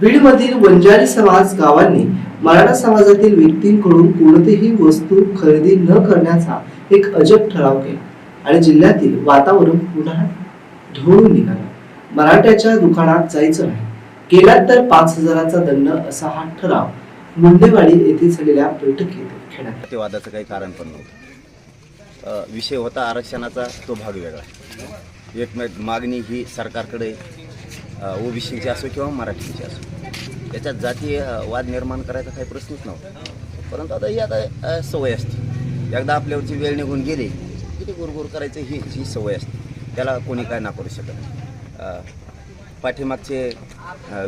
बीडमधील वंजारी समाज गावांनी मराठा समाजातील व्यक्तींकडून कोणतीही वस्तू खरेदी न करण्याचा एक अजब ठराव केला आणि जिल्ह्यातील वातावरण पुन्हा ढवळून निघाला. मराठ्याच्या दुकानात जायचं नाही. गेलात तर पाच हजाराचा दंड असा हा ठराव मुंडेवाडी येथे झालेल्या बैठकीत घेण्यात वादाचं काही कारण पण नव्हतं. विषय होता आरक्षणाचा तो भाग वेगळा. एक मागणी ही सरकारकडे ओबीसीची असो किंवा मराठीची असो. त्याच्यात जातीय वाद निर्माण करायचा काही प्रश्नच नव्हता. परंतु आता ही आता सवय असते. एकदा आपल्यावरची वेळ निघून गेली की ते गुरगुर करायचं ही ही सवय असते. त्याला कोणी काय ना करू शकत पाठीमागचे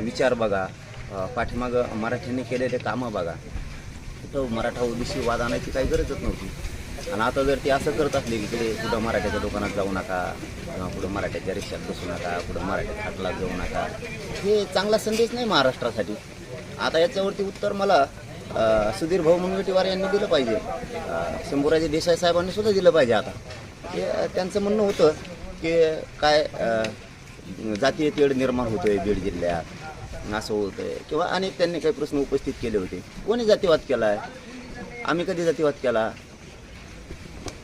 विचार बघा. पाठीमाग पाठीमागं मराठ्यांनी केलेले कामं बघा. तिथं मराठा ओबीसी वाद आणायची काही गरजच नव्हती. आणि आता जर ते असं करत असले की ते कुठं मराठ्याच्या दुकानात जाऊ नका किंवा कुठं मराठ्याच्या रिक्षात बसू नका कुठं मराठ्याच्या हाटलात जाऊ नका हे चांगला संदेश नाही महाराष्ट्रासाठी. आता याच्यावरती उत्तर मला सुधीर भाऊ मुनगटीवार यांनी दिलं पाहिजे. शंभूराजी शंभूराजे देसाई साहेबांनी सुद्धा दिलं पाहिजे आता. ते त्यांचं म्हणणं होतं की काय जातीय तेढ निर्माण होतोय बीड जिल्ह्यात असं होतंय. किंवा अनेक त्यांनी काही प्रश्न उपस्थित केले होते. कोणी जातीवाद केला आहे आम्ही कधी जातीवाद केला?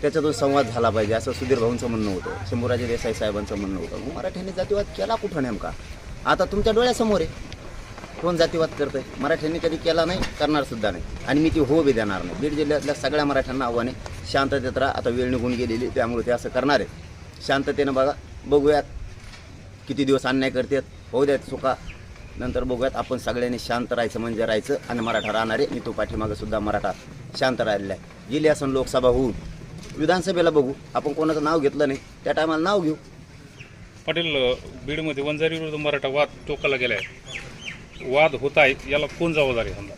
त्याच्यातून संवाद झाला पाहिजे असं सुधीर भाऊंचं म्हणणं होतं शंभूराजे देसाई साहेबांचं म्हणणं होतं. मग मराठ्यांनी जातीवाद केला कुठं नेमका? आता तुमच्या डोळ्यासमोर आहे. कोण जातीवाद करतंय? मराठ्यांनी कधी केला नाही करणार सुद्धा नाही. आणि मी ती हो बी देणार नाही. बीड जिल्ह्यातल्या सगळ्या मराठ्यांना आव्हाने शांततेत राहा आता वेळ निघून गेलेली त्यामुळे ते असं करणार आहे शांततेनं बघा बघूयात किती दिवस अन्याय करतात. होऊ द्यात चुका नंतर बघूयात आपण सगळ्यांनी शांत राहायचं म्हणजे राहायचं. आणि मराठा राहणारे मी तो पाठीमागं सुद्धा मराठा शांत राहिलेला आहे. गेली असं लोकसभा होऊन. विधानसभेला बघू. आपण कोणाचं नाव घेतलं नाही त्या टायमाला नाव घेऊ. पाटील बीडमध्ये वंजारी विरुद्ध मराठा वाद टोकाला गेलाय. वाद होत आहे याला कोण जबाबदार समजा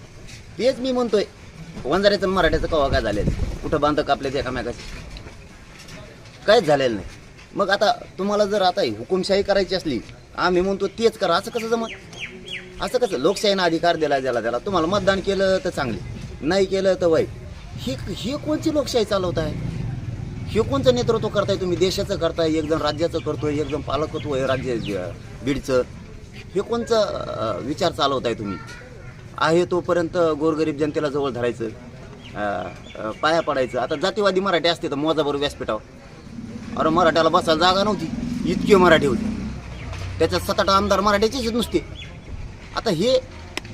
तेच मी म्हणतोय. वंजाऱ्याचं मराठ्याचं कवा काय झालेलं कुठं बांध कापले ते एकामेकाचे? काहीच झालेलं नाही. मग आता तुम्हाला जर आता हुकुमशाही करायची असली आम्ही म्हणतो तेच करा. असं कसं जमत असं कसं? लोकशाहीनं अधिकार दिला ज्याला त्याला तुम्हाला मतदान केलं तर चांगली. नाही केलं तर वाईट. ही ही कोणची लोकशाही चालवत आहे हे कोणचं नेतृत्व करताय तुम्ही? देशाचं करताय एक जण राज्याचं करतोय एक जण पालकत्व आहे राज्य बीडचं. हे कोणचं विचार चालवताय तुम्ही? आहे तोपर्यंत गोरगरीब जनतेला जवळ धरायचं पाया पडायचं. आता जातीवादी मराठी असते तर मोजाबरोबर व्यासपीठावर. अरे मराठ्याला बसायला जागा नव्हती. इतके मराठी होते. त्याच्यात सात आठ आमदार मराठ्याचेच नुसते. आता हे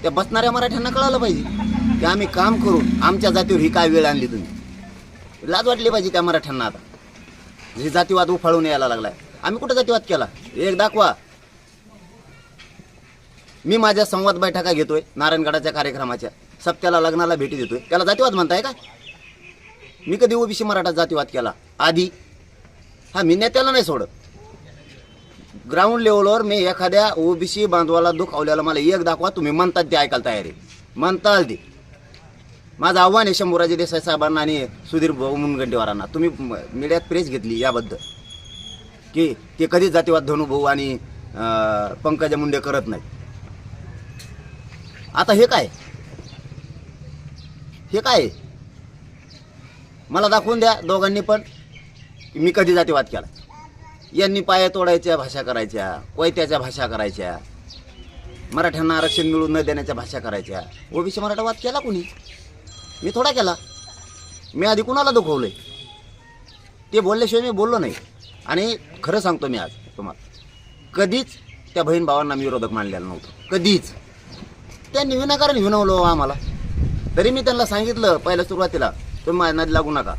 त्या बसणाऱ्या मराठ्यांना कळालं पाहिजे की आम्ही काम करून आमच्या जातीवर ही काय वेळ आणली तुम्ही? लाज वाटली पाहिजे त्या मराठ्यांना आता. हे जातीवाद उफाळून यायला लागलाय. आम्ही कुठं जातीवाद केला? एक दाखवा. मी माझ्या संवाद बैठका घेतोय नारायणगडाच्या कार्यक्रमाच्या. सप्त्याला लग्नाला भेटी देतोय. त्याला जातीवाद म्हणताय का? मी कधी ओबीसी मराठा जातीवाद केला? आधी. हा मी नेत्याला नाही सोडत. ग्राउंड लेवलवर मी एखाद्या ओबीसी बांधवाला दुखावल्याला मला एक दाखवा तुम्ही म्हणतात ते ऐकायला तयार आहे. म्हणताल ते. माझं आव्हान आहे शंभूराजे देसाई साहेबांना आणि सुधीर भाऊ मुनगंटीवारांना. तुम्ही मीडियात प्रेस घेतली याबद्दल. की ते कधीच जातीवाद धनुभाऊ आणि पंकजा मुंडे करत नाही आता हे काय? हे काय? मला दाखवून द्या दोघांनी पण. मी कधी जातीवाद केला? यांनी पाया तोडायच्या भाषा करायच्या कोयत्याच्या भाषा करायच्या. मराठ्यांना आरक्षण मिळून न देण्याच्या भाषा करायच्या. ओबीसी मराठा वाद केला कोणी? मी थोडा केला. मी आधी कुणाला दुखवलं ते बोलल्याशिवाय मी बोललो नाही. आणि खरं सांगतो मी आज तुम्हाला. कधीच त्या बहीण भावांना मी विरोधक मानलेला नव्हतं. कधीच. त्यांनी विनाकारण विनवलं हो आम्हाला. तरी मी त्यांना सांगितलं पहिल्या सुरुवातीला तुम्ही माझ्या नदी लागू नका.